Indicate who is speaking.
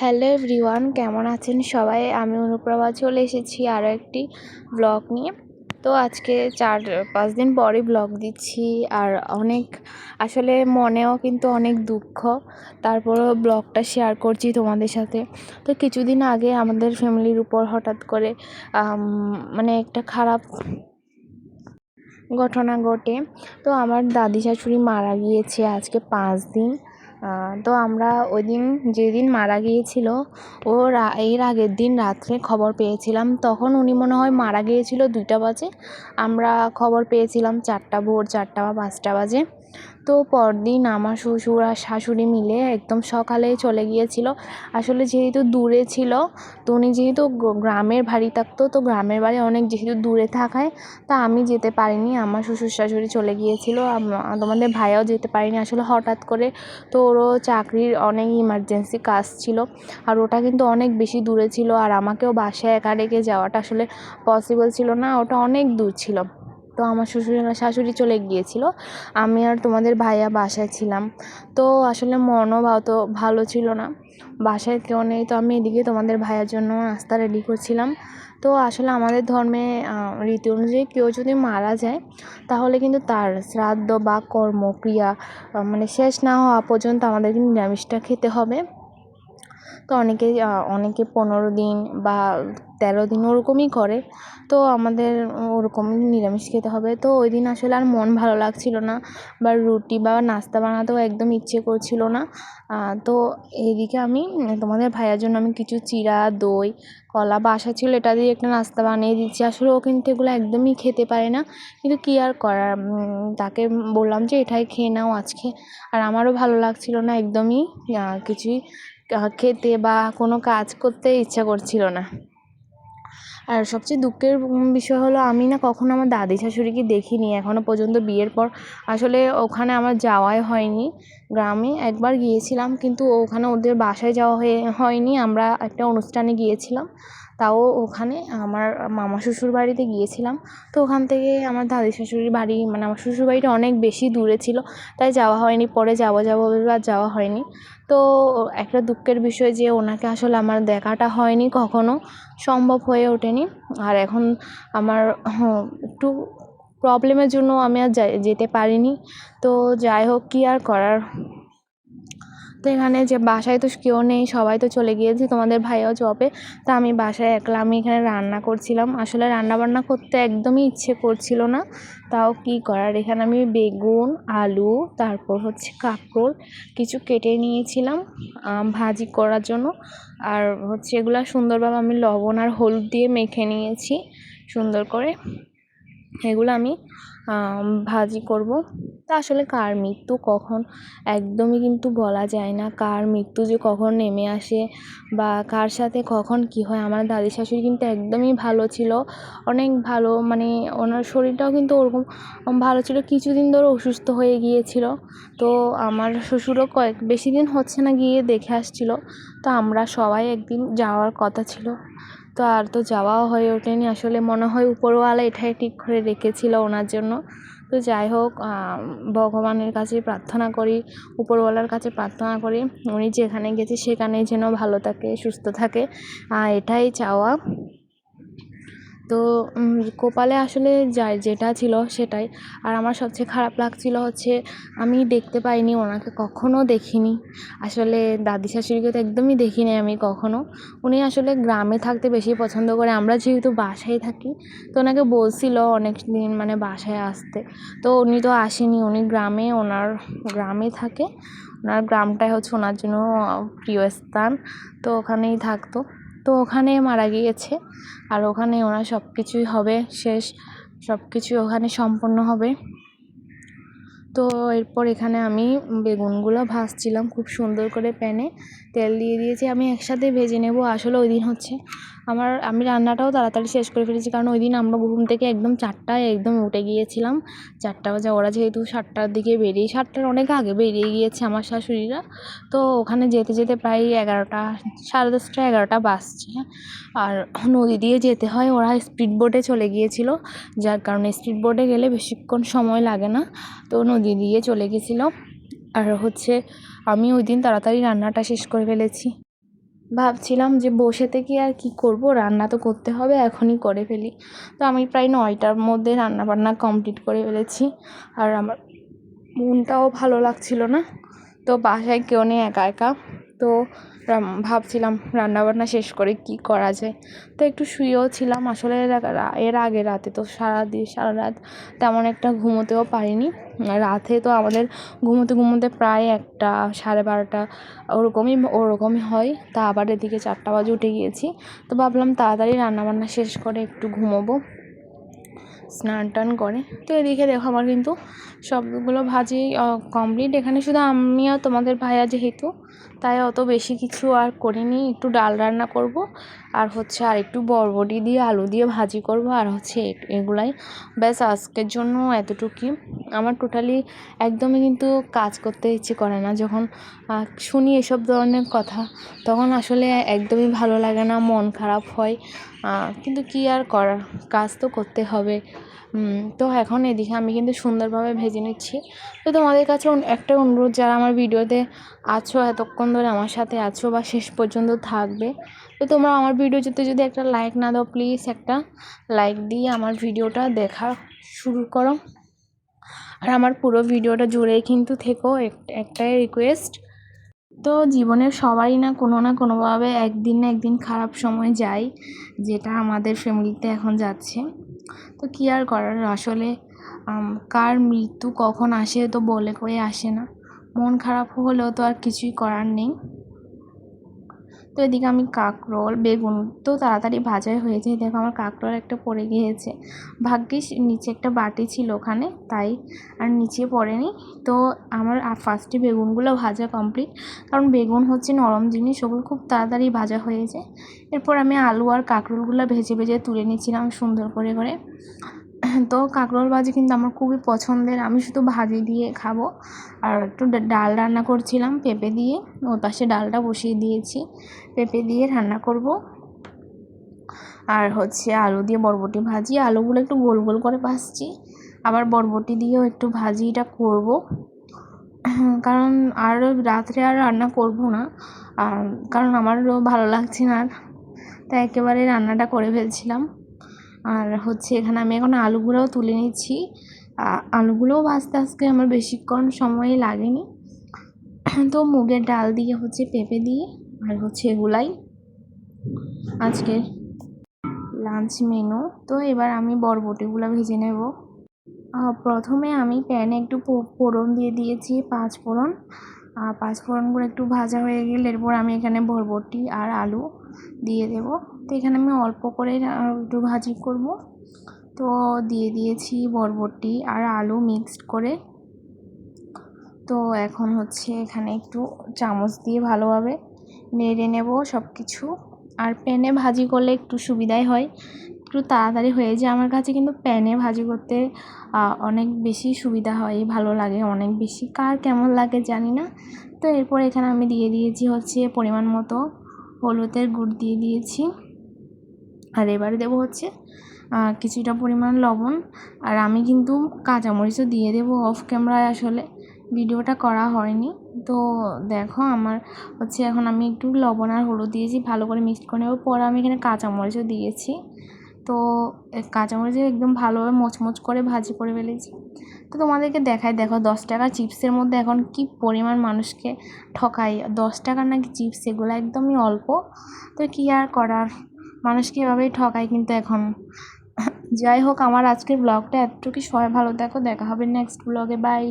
Speaker 1: Hello everyone, কেমন আছেন সবাই? আমি অনুপ্রভা চলে এসেছি আরও একটি ব্লগ নিয়ে। তো আজকে চার, পাঁচ দিন পরই ব্লগ দিচ্ছি আর অনেক, আসলে মনেও কিন্তু অনেক দুঃখ। তারপরেও ব্লগটা শেয়ার করছি তোমাদের সাথে। তো কিছুদিন আগে আমাদের ফ্যামিলির উপর হঠাৎ করে মানে একটা খারাপ ঘটনা ঘটে। তো আমার দাদি শাশুড়ি মারা গিয়েছে আজকে পাঁচ দিন। তো আমরা ওই দিন যেদিন মারা গিয়েছিল, ও এর আগের দিন রাত্রে খবর পেয়েছিলাম। তখন উনি মনে হয় মারা গিয়েছিল দুইটা বাজে। আমরা খবর পেয়েছিলাম চারটা ভোর, চারটা বা পাঁচটা বাজে। তো পরদিন আমার শ্বশুর আর শাশুড়ি মিলে একদম সকালেই চলে গিয়েছিল। আসলে যেহেতু দূরে ছিল, তো উনি যেহেতু গ্রামের বাড়ি থাকতো, তো গ্রামের বাড়ি অনেক যেহেতু দূরে থাকায়, তা আমি যেতে পারিনি। আমার শ্বশুর শাশুড়ি চলে গিয়েছিল তোমাদের ভাইয়াও যেতে পারিনি। আসলে হঠাৎ করে তো ওরও চাকরির অনেক ইমার্জেন্সি কাজ ছিল, আর ওটা কিন্তু অনেক বেশি দূরে ছিল, আর আমাকেও বাসায় একা রেখে যাওয়াটা আসলে পসিবল ছিল না। ওটা অনেক দূর ছিল। তো আমার শ্বশুর শাশুড়ি চলে গিয়েছিল। আমি আর তোমাদের ভাইয়া বাসায় ছিলাম। তো আসলে মনও তো ভালো ছিল না। বাসায় কেউ নেই, তো আমি এদিকে তোমাদের ভাইয়ার জন্য নাস্তা রেডি করছিলাম। তো আসলে আমাদের ধর্মে রীতি অনুযায়ী কেউ যদি মারা যায়, তাহলে কিন্তু তার শ্রাদ্ধ বা কর্মক্রিয়া মানে শেষ না হওয়া পর্যন্ত আমাদেরকে নিরামিষটা খেতে হবে। তো অনেকে অনেকে পনেরো দিন বা তেরো দিন ওরকমই করে। তো আমাদের ওরকমই নিরামিষ খেতে হবে। তো ওই দিন আসলে আর মন ভালো লাগছিল না বা রুটি বা নাস্তা বানাতেও একদম ইচ্ছে করছিল না। তো এইদিকে আমি, তোমাদের ভাইয়ার জন্য আমি কিছু চিড়া দই, কলা বাসা ছিল এটা দিয়ে একটা নাস্তা বানিয়ে দিচ্ছি। আসলে ও কিন্তু এগুলো একদমই খেতে পারে না। কিন্তু কী আর করার? তাকে বললাম যে, এটাই খেয়ে নাও আজকে। আর আমারও ভালো লাগছিল না একদমই। কিছুই খেতে বা কোনো কাজ করতে ইচ্ছা করছিল না। আর সবচেয়ে দুঃখের বিষয় হলো, আমি না কখনো আমার দাদি শাশুড়িকে দেখিনি। এখনও পর্যন্ত বিয়ের পর আসলে ওখানে আমার যাওয়াই হয়নি। গ্রামে একবার গিয়েছিলাম, কিন্তু ওখানে ওদের বাসায় যাওয়া হয়ে, হয়নি। আমরা একটা অনুষ্ঠানে গিয়েছিলাম, তাও ওখানে আমার মামা শ্বশুর বাড়িতে গিয়েছিলাম। তো ওখান থেকে আমার দাদি শাশুড়ির বাড়ি মানে আমার শ্বশুর বাড়িটা অনেক বেশি দূরে ছিল, তাই যাওয়া হয়নি। পরে যাব যাব আর যাওয়া হয়নি। তো একটা দুঃখের বিষয় যে ওনাকে আসলে আমার দেখাটা হয়নি কখনো, সম্ভব হয়ে ওঠেনি। আর এখন আমার একটু প্রবলেমের জন্য আমি আর যেতে পারিনি। তো যাই হোক, কী আর করার? তো এখানে যে বাসায় তো কেউ নেই, সবাই তো চলে গিয়েছে, তোমাদের ভাইও জবে তা আমি বাসায় একলা, আমি এখানে রান্না করছিলাম। আসলে রান্না বান্না করতে একদমই ইচ্ছে করছিল না। তাও কি করার? এখানে আমি বেগুন, আলু, তারপর হচ্ছে কাঁকরোল কিছু কেটে নিয়েছিলাম ভাজি করার জন্য। আর হচ্ছে এগুলো সুন্দরভাবে আমি লবণ আর হলুদ দিয়ে মেখে নিয়েছি, সুন্দর করে। এগুলো আমি ভাজি করব। তা আসলে কার মৃত্যু কখন? একদমই কিন্তু বলা যায় না কার মৃত্যু যে কখন নেমে আসে বা কার সাথে কখন কী হয়। আমার দাদি শাশুড়ি কিন্তু একদমই ভালো ছিল, অনেক ভালো মানে ওনার শরীরটাও কিন্তু ওরকম ভালো ছিল। কিছুদিন ধরে অসুস্থ হয়ে গিয়েছিল। তো আমার শ্বশুরও কয়েক, বেশি দিন হচ্ছে না গিয়ে দেখে আসছিল। তো আমরা সবাই একদিন যাওয়ার কথা ছিল। তো আর তো যাওয়াও হয়ে ওঠেনি। আসলে মনে হয় উপরওয়ালা এটাই ঠিক করে রেখেছিল ওনার জন্য। তো যাই হোক ভগবানের কাছে প্রার্থনা করি, উপরওয়ালার কাছে প্রার্থনা করি, উনি যেখানে গেছে সেখানেই যেন ভালো থাকে, সুস্থ থাকে। এটাই চাওয়া। তো কপালে আসলে যাই যেটা ছিল সেটাই। আর আমার সবচেয়ে খারাপ লাগছিল হচ্ছে আমি দেখতে পাইনি, ওনাকে কখনও দেখিনি। আসলে দাদি শাশুড়িকে তো একদমই দেখিনি আমি কখনও উনি আসলে গ্রামে থাকতে বেশি পছন্দ করে, আমরা যেহেতু বাসায় থাকি, তো ওনাকে বলছিল অনেক দিন মানে বাসায় আসতে। তো উনি তো আসেনি, উনি গ্রামে, ওনার গ্রামে থাকে। ওনার গ্রামটাই হচ্ছে ওনার জন্য প্রিয় স্থান। তো ওখানেই থাকতো। তো ওখানে মারা গিয়েছে। আর ওখানে ওনার সব কিছুই হবে, শেষ। সব কিছু ওখানে সম্পন্ন হবে। তো এরপর এখানে আমি বেগুনগুলো ভাজছিলাম খুব সুন্দর করে প্যানে। তেল দিয়ে দিয়েছি, আমি একসাথে ভেজে নেব। আসলে ওই দিন হচ্ছে আমার, আমি রান্নাটাও তাড়াতাড়ি শেষ করে ফেলেছি, কারণ ওই দিন আমরা ঘুম থেকে একদম চারটায় একদম উঠে গিয়েছিলাম। চারটা বাজে, ওরা যেহেতু সাতটার দিকে বেরিয়ে, সাতটার অনেক আগে বেরিয়ে গিয়েছে আমার শাশুড়িরা। তো ওখানে যেতে যেতে প্রায় এগারোটা, সাড়ে দশটা, এগারোটা বাজছে। আর নদী দিয়ে যেতে হয়, ওরা স্পিড বোটে চলে গিয়েছিল, যার কারণে স্পিড বোটে গেলে বেশিক্ষণ সময় লাগে না। তো নদী দিয়ে চলে গেছিল। আর হচ্ছে, আমি ওই দিন তাড়াতাড়ি রান্নাটা শেষ করে ফেলেছি। ভাবছিলাম যে বসে থেকে আর কি করব, রান্না তো করতে হবে, এখনই করে ফেলি। তো আমি প্রায় নয়টার মধ্যে রান্না বান্না কমপ্লিট করে ফেলেছি। আর আমার মনটাও ভালো লাগছিল না। তো বাসায় কেউ নেই, একা একা। তো ভাবছিলাম রান্নাবান্না শেষ করে কি করা যায়। তো একটু শুয়েও ছিলাম, আসলে এর আগে রাতে তো সারা দিন সারা রাত তেমন একটা ঘুমোতেও পারিনি। রাতে তো আমাদের ঘুমোতে ঘুমোতে প্রায় একটা, সাড়ে বারোটা ওরকমই ওরকমই হয়। তা আবার এদিকে চারটা বাজে উঠে গিয়েছি। তো ভাবলাম তাড়াতাড়ি রান্নাবান্না শেষ করে একটু ঘুমোবো। স্নান টান করে। তো এদিকে দেখো আমার কিন্তু সবগুলো ভাজি কমপ্লিট এখানে শুধু আমি আর তোমাদের ভাইয়া যেহেতু তাই অত বেশি কিছু আর করিনি। একটু ডাল রান্না করব, আর হচ্ছে আর একটু বরবটি দিয়ে আলু দিয়ে ভাজি করব, আর হচ্ছে এগুলাই। ব্যাস, আজকের জন্য এতটুকুই। আমার টোটালি একদমই কিন্তু কাজ করতে ইচ্ছে করে না। যখন শুনি এসব ধরনের কথা, তখন আসলে একদমই ভালো লাগে না, মন খারাপ হয়। কিন্তু কী আর করার? কাজ তো করতে হবে। তো এখন এদিকে আমি কিন্তু সুন্দরভাবে ভেজে নিচ্ছি। তো তোমাদের কাছে একটা অনুরোধ, যারা আমার ভিডিওতে আছো এতক্ষণ ধরে আমার সাথে আছো বা শেষ পর্যন্ত থাকবে, তো তোমরা আমার ভিডিওতে যদি একটা লাইক না দাও প্লিজ একটা লাইক দিয়ে আমার ভিডিওটা দেখা শুরু করো। আর আমার পুরো ভিডিওটা জুড়েই কিন্তু থেকো, এক- একটাই রিকোয়েস্ট তো জীবনের সবারই না কোনো না কোনোভাবে একদিন না একদিন খারাপ সময় যায়, যেটা আমাদের ফ্যামিলিতে এখন যাচ্ছে। তো কী আর করার? আসলে কার মৃত্যু কখন আসে তো বলে কয়ে আসে না। মন খারাপ হলেও তো আর কিছুই করার নেই। তো এদিকে আমি কাঁকরোল, বেগুন তো তাড়াতাড়ি ভাজাই হয়েছে দেখো আমার কাঁকরোল একটা পড়ে গিয়েছে। ভাগ্যিস নিচে একটা বাটি ছিল ওখানে, তাই আর নিচে পড়েনি। তো আমার ফার্স্টে বেগুনগুলো ভাজা কমপ্লিট কারণ বেগুন হচ্ছে নরম জিনিস, ওগুলো খুব তাড়াতাড়ি ভাজা হয়ে যায়। এরপর আমি আলু আর কাঁকরোলগুলো ভেজে ভেজে তুলে নিয়েছিলাম সুন্দর করে করে। তো কাঁকরোল ভাজি কিন্তু আমার খুবই পছন্দের। আমি শুধু ভাজি দিয়ে খাব। আর একটু ডাল রান্না করছিলাম পেঁপে দিয়ে। ওর পাশে ডালটা বসিয়ে দিয়েছি। পেঁপে দিয়ে রান্না করব। আর হচ্ছে আলু দিয়ে বরবটি ভাজি। আলুগুলো একটু গোল গোল করে ভাজছি। আবার বরবটি দিয়েও একটু ভাজিটা করব। কারণ আর রাত্রে আর রান্না করব না। কারণ আমারও ভালো লাগছে না। তাই একেবারে রান্নাটা করে ফেলছিলাম। আর হচ্ছে এখানে আমি এখন আলুগুলোও তুলে নিচ্ছি। আলুগুলোও ভাজতে আজকে আমার বেশিক্ষণ সময় লাগেনি। তো মুগের ডাল দিয়ে হচ্ছে পেঁপে দিয়ে আর হচ্ছে এগুলাই। আজকে লাঞ্চ মেনু তো এবার আমি বরবটিগুলো ভেজে নেব। প্রথমে আমি প্যানে একটু ফোড়ন দিয়ে দিয়েছি পাঁচ ফোড়ন আর পাঁচ ফোড়নগুলো একটু ভাজা হয়ে গেলে এরপর আমি এখানে বরবটি আর আলু দিয়ে দেব। তো এখানে আমি অল্প করে একটু ভাজি করব। তো দিয়ে দিয়েছি বরবটি আর আলু মিক্সড করে। তো এখন হচ্ছে এখানে একটু চামচ দিয়ে ভালোভাবে নেড়ে নেব সব কিছু আর প্যানে ভাজি করলে একটু সুবিধাই হয়। একটু তাড়াতাড়ি হয়ে যায়। আমার কাছে কিন্তু প্যানে ভাজি করতে অনেক বেশি সুবিধা হয়, ভালো লাগে অনেক বেশি। কার কেমন লাগে জানি না। তো এরপর এখানে আমি দিয়ে দিয়েছি হচ্ছে পরিমাণ মতো হলুদের গুড় দিয়ে দিয়েছি। আর এবারে দেবো হচ্ছে কিছুটা পরিমাণ লবণ। আর আমি কিন্তু কাঁচামরিচও দিয়ে দেবো অফ ক্যামেরায় আসলে। ভিডিওটা করা হয়নি। তো দেখো আমার হচ্ছে এখন আমি একটু লবণ আর হলুদ দিয়েছি, ভালো করে মিক্সড করে নেব। পরে আমি এখানে কাঁচামরিচও দিয়েছি। তো কাঁচামরিচে একদম ভালোভাবে মোচমোচ করে ভাজি করে ফেলেছি। তো তোমাদেরকে দেখাই, দেখো দশ টাকা চিপসের মধ্যে এখন কি পরিমাণ মানুষকে ঠকাই দশ টাকার নাকি চিপস, এগুলো একদমই অল্প। তো কী আর করার? মানুষকে এভাবেই ঠকায় কিন্তু এখন। যাই হোক, আমার আজকের ব্লগটা এতটুকু সবাই ভালো দেখো দেখা হবে নেক্সট ব্লগে বাই